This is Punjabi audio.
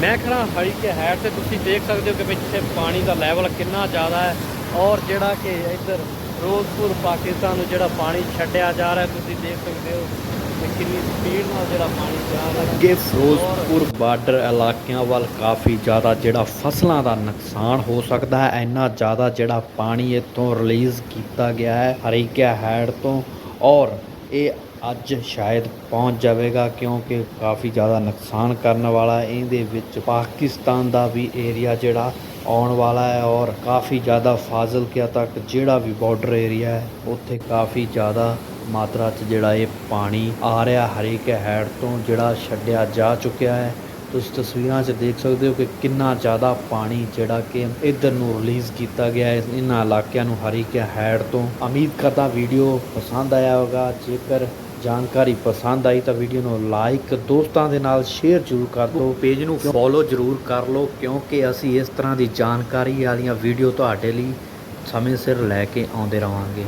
ਮੈਂ ਖੜਾ ਹਰੀ ਕੇ ਹੈਡ ਤੇ ਤੁਸੀਂ ਦੇਖ ਸਕਦੇ ਹੋ ਕਿ ਪਿੱਛੇ ਪਾਣੀ ਦਾ ਲੈਵਲ ਕਿੰਨਾ ਜ਼ਿਆਦਾ ਹੈ ਔਰ ਜਿਹੜਾ ਕਿ ਇੱਧਰ ਫਿਰੋਜ਼ਪੁਰ ਪਾਕਿਸਤਾਨ ਨੂੰ ਜਿਹੜਾ ਪਾਣੀ ਛੱਡਿਆ ਜਾ ਰਿਹਾ ਤੁਸੀਂ ਦੇਖ ਸਕਦੇ ਹੋ ਕਿ ਕਿੰਨੀ ਸਪੀਡ ਨਾਲ ਜਿਹੜਾ ਪਾਣੀ ਜਾ ਰਿਹਾ ਹੈ। ਅੱਗੇ ਫਿਰੋਜ਼ਪੁਰ ਬਾਰਡਰ ਇਲਾਕਿਆਂ ਵੱਲ ਕਾਫੀ ਜ਼ਿਆਦਾ ਜਿਹੜਾ ਫਸਲਾਂ ਦਾ ਨੁਕਸਾਨ ਹੋ ਸਕਦਾ ਹੈ ਇੰਨਾ ਜ਼ਿਆਦਾ ਜਿਹੜਾ ਪਾਣੀ ਇੱਥੋਂ ਰਿਲੀਜ਼ ਕੀਤਾ ਗਿਆ ਹੈ ਹਰੀਕਿਆ ਹੈਡ ਤੋਂ ਔਰ ਇਹ ਅੱਜ ਸ਼ਾਇਦ ਪਹੁੰਚ ਜਾਵੇਗਾ ਕਿਉਂਕਿ ਕਾਫੀ ਜ਼ਿਆਦਾ ਨੁਕਸਾਨ ਕਰਨ ਵਾਲਾ ਇਹਦੇ ਵਿੱਚ ਪਾਕਿਸਤਾਨ ਦਾ ਵੀ ਏਰੀਆ ਜਿਹੜਾ ਆਉਣ ਵਾਲਾ ਹੈ ਔਰ ਕਾਫੀ ਜ਼ਿਆਦਾ ਫਾਜ਼ਿਲਕਿਆ ਤੱਕ ਜਿਹੜਾ ਵੀ ਬਾਰਡਰ ਏਰੀਆ ਹੈ, ਉੱਥੇ ਕਾਫੀ ਜ਼ਿਆਦਾ ਮਾਤਰਾ 'ਚ ਜਿਹੜਾ ਇਹ ਪਾਣੀ ਆ ਰਿਹਾ ਹਰੀਕੇ ਹੈਡ ਤੋਂ ਜਿਹੜਾ ਛੱਡਿਆ ਜਾ ਚੁੱਕਿਆ ਹੈ। ਤੁਸੀਂ ਤਸਵੀਰਾਂ 'ਚ ਦੇਖ ਸਕਦੇ ਹੋ ਕਿ ਕਿੰਨਾ ਜ਼ਿਆਦਾ ਪਾਣੀ ਜਿਹੜਾ ਕਿ ਇੱਧਰ ਨੂੰ ਰਿਲੀਜ਼ ਕੀਤਾ ਗਿਆ ਹੈ। ਇਹਨਾਂ ਇਲਾਕਿਆਂ ਨੂੰ ਹਰੀਕੇ ਹੈਡ ਤੋਂ। ਉਮੀਦ ਕਰਦਾ ਵੀਡੀਓ ਪਸੰਦ ਆਇਆ ਹੋਗਾ ਜੇਕਰ ਜਾਣਕਾਰੀ ਪਸੰਦ ਆਈ ਤਾਂ ਵੀਡੀਓ ਨੂੰ ਲਾਈਕ ਦੋਸਤਾਂ ਦੇ ਨਾਲ ਸ਼ੇਅਰ ਜ਼ਰੂਰ ਕਰ ਦਿਓ। ਪੇਜ ਨੂੰ ਫੋਲੋ ਜ਼ਰੂਰ ਕਰ ਲਓ ਕਿਉਂਕਿ ਅਸੀਂ ਇਸ ਤਰ੍ਹਾਂ ਦੀ ਜਾਣਕਾਰੀ ਵਾਲੀਆਂ ਵੀਡੀਓ ਤੁਹਾਡੇ ਲਈ ਸਮੇਂ ਸਿਰ ਲੈ ਕੇ ਆਉਂਦੇ ਰਵਾਂਗੇ।